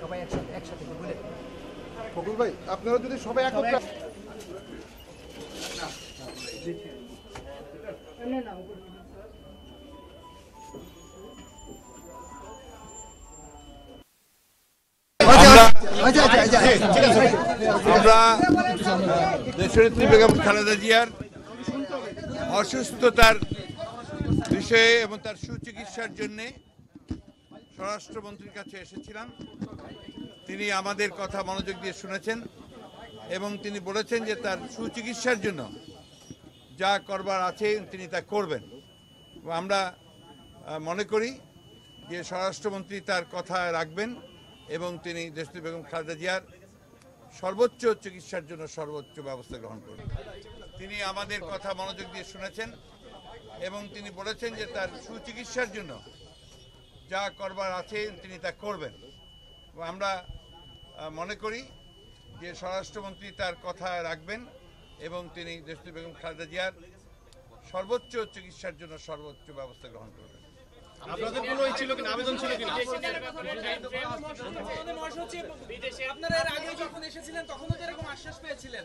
সবাই একসাথে একসাথে বলে? ফকুল ভাই আপনারা যদি সবাই একত্রে আমরা দেশনেত্রী বেগম খালেদা জিয়ার অসুস্থতার বিষয়ে এবং তার সুচিকিৎসার জন্যে স্বরাষ্ট্রমন্ত্রীর কাছে এসেছিলাম। তিনি আমাদের কথা মনোযোগ দিয়ে শুনেছেন এবং তিনি বলেছেন যে তার সুচিকিৎসার জন্য যা করবার আছে তিনি তা করবেন। আমরা মনে করি যে স্বরাষ্ট্রমন্ত্রী তার কথা রাখবেন এবং তিনি দেশনেত্রী বেগম খালেদা জিয়ার সর্বোচ্চ চিকিৎসার জন্য সর্বোচ্চ ব্যবস্থা গ্রহণ করবেন। তিনি আমাদের কথা মনোযোগ দিয়ে শুনেছেন এবং তিনি বলেছেন যে তার সুচিকিৎসার জন্য যা করবার আছে তিনি তা করবেন। আমরা মনে করি যে স্বরাষ্ট্রমন্ত্রী তার কথা রাখবেন এবং তিনি দেশটি বেগম খালেদা জিয়ার সর্বোচ্চ চিকিৎসার জন্য সর্বোচ্চ ব্যবস্থা গ্রহণ করবেন। আপনাদের কোনো ছিল কিনা? আবেদন ছিল কিনা? আমাদের আপনারা এর আগে যখন এসেছিলেন তখনও তো এরকম আশ্বাস পেয়েছিলেন?